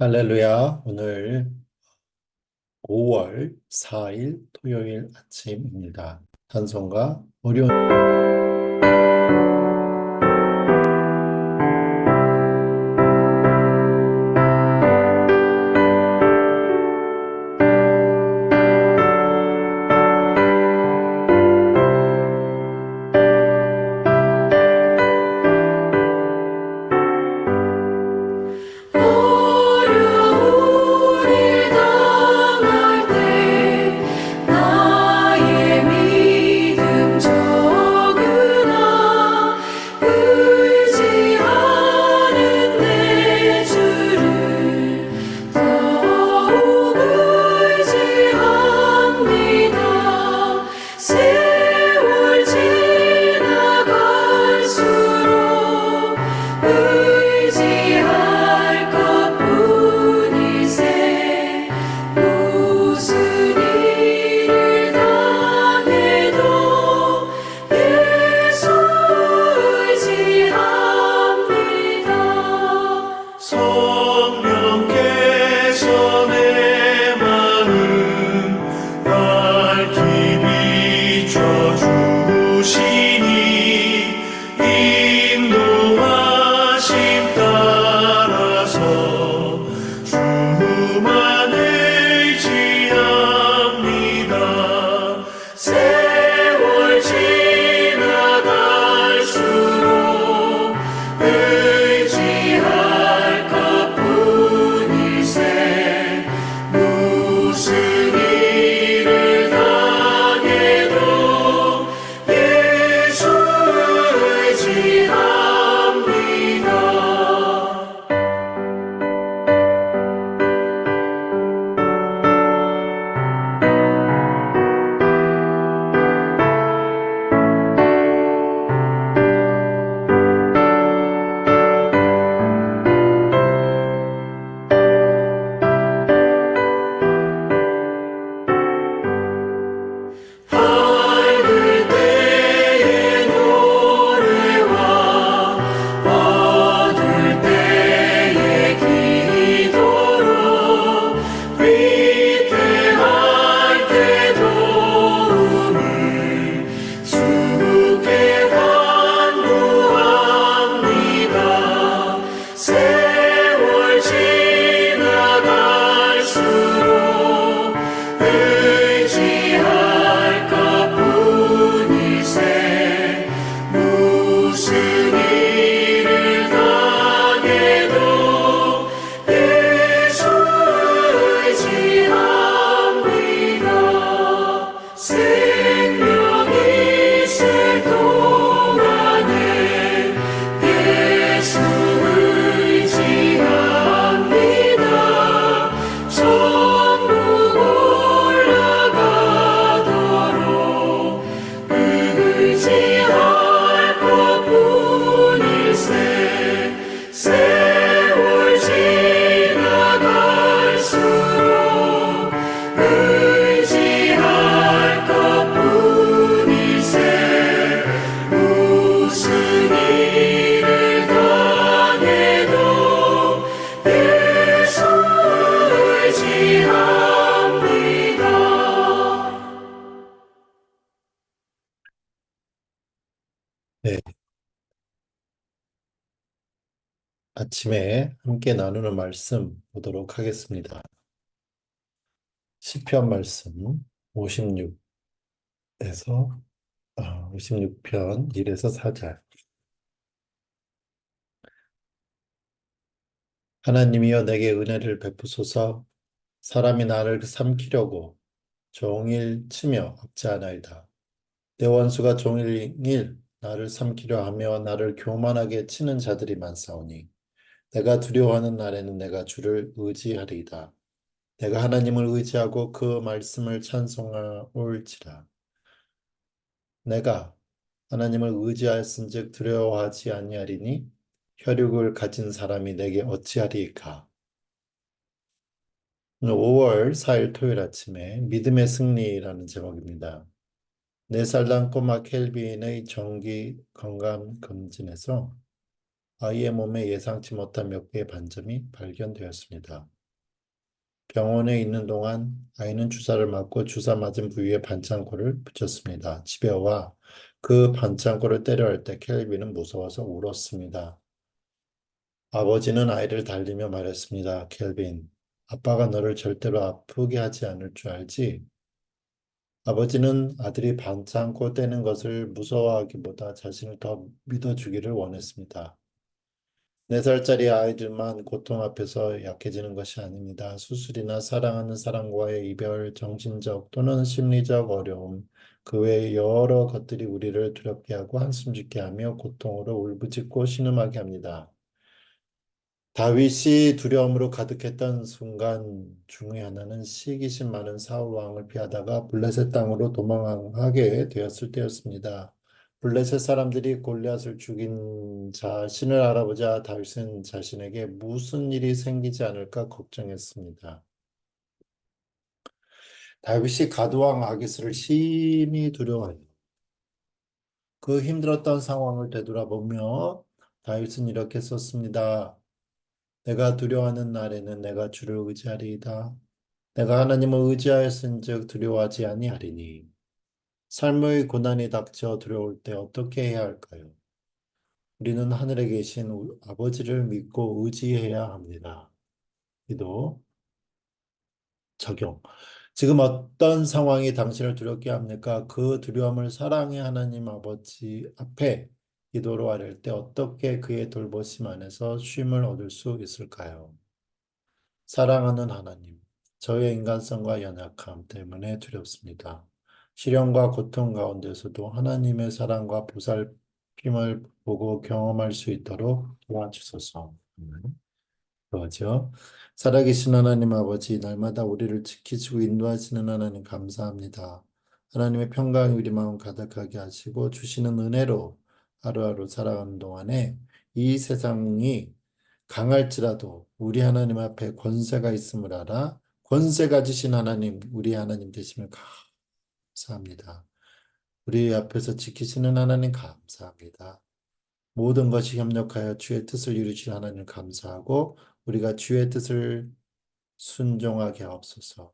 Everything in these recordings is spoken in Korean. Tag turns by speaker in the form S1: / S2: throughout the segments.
S1: 할렐루야. 오늘 5월 4일 토요일 아침입니다. 찬송가 어려운 아침에 함께 나누는 말씀 보도록 하겠습니다. 시편 말씀 56에서 56편 1에서 4절 하나님이여 내게 은혜를 베푸소서 사람이 나를 삼키려고 종일 치며 압제하나이다. 내 원수가 종일 나를 삼키려 하며 나를 교만하게 치는 자들이 많사오니 내가 두려워하는 날에는 내가 주를 의지하리이다. 내가 하나님을 의지하고 그 말씀을 찬송하올지라. 내가 하나님을 의지하였은즉 두려워하지 아니하리니 혈육을 가진 사람이 내게 어찌하리이까. 오늘 5월 4일 토요일 아침에 믿음의 승리라는 제목입니다. 4살 난 꼬마 켈빈의 정기 건강 검진에서
S2: 아이의 몸에 예상치 못한 몇 개의 반점이 발견되었습니다. 병원에 있는 동안 아이는 주사를 맞고 주사 맞은 부위에 반창고를 붙였습니다. 집에 와 그 반창고를 때려 할 때 켈빈은 무서워서 울었습니다. 아버지는 아이를 달리며 말했습니다. 켈빈, 아빠가 너를 절대로 아프게 하지 않을 줄 알지? 아버지는 아들이 반창고 떼는 것을 무서워하기보다 자신을 더 믿어주기를 원했습니다. 네 살짜리 아이들만 고통 앞에서 약해지는 것이 아닙니다. 수술이나 사랑하는 사람과의 이별, 정신적 또는 심리적 어려움, 그 외의 여러 것들이 우리를 두렵게 하고 한숨 짓게 하며 고통으로 울부짖고 신음하게 합니다. 다윗이 두려움으로 가득했던 순간 중의 하나는 시기심 많은 사울 왕을 피하다가 블레셋 땅으로 도망하게 되었을 때였습니다. 블레셋 사람들이 골리앗을 죽인 자신을 알아보자 다윗은 자신에게 무슨 일이 생기지 않을까 걱정했습니다. 다윗이 가드왕 아기스를 심히 두려워해요. 그 힘들었던 상황을 되돌아보며 다윗은 이렇게 썼습니다. 내가 두려워하는 날에는 내가 주를 의지하리이다. 내가 하나님을 의지하였은즉 두려워하지 아니하리니. 삶의 고난이 닥쳐 두려울 때 어떻게 해야 할까요? 우리는 하늘에 계신 우- 아버지를 믿고 의지해야 합니다. 기도 적용. 지금 어떤 상황이 당신을 두렵게 합니까? 그 두려움을 사랑의 하나님 아버지 앞에 기도로 아뢰을 때 어떻게 그의 돌보심 안에서 쉼을 얻을 수 있을까요? 사랑하는 하나님, 저의 인간성과 연약함 때문에 두렵습니다. 시련과 고통 가운데서도 하나님의 사랑과 보살핌을 보고 경험할 수 있도록 도와주소서. 그거죠. 살아계신 하나님 아버지, 날마다 우리를 지키시고 인도하시는 하나님 감사합니다. 하나님의 평강이 우리 마음 가득하게 하시고 주시는 은혜로 하루하루 살아가는 동안에 이 세상이 강할지라도 우리 하나님 앞에 권세가 있음을 알아 권세 가지신 하나님, 우리 하나님 되심을 감사합니다. 우리 앞에서 지키시는 하나님 감사합니다. 모든 것이 협력하여 주의 뜻을 이루실 하나님 감사하고 우리가 주의 뜻을 순종하게 하옵소서.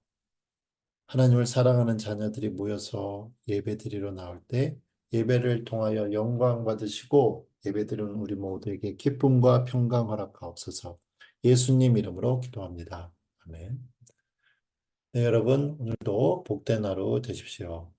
S2: 하나님을 사랑하는 자녀들이 모여서 예배드리러 나올 때 예배를 통하여 영광 받으시고 예배드리는 우리 모두에게 기쁨과 평강 허락하옵소서. 예수님 이름으로 기도합니다. 아멘. 네, 여러분 오늘도 복된 하루 되십시오.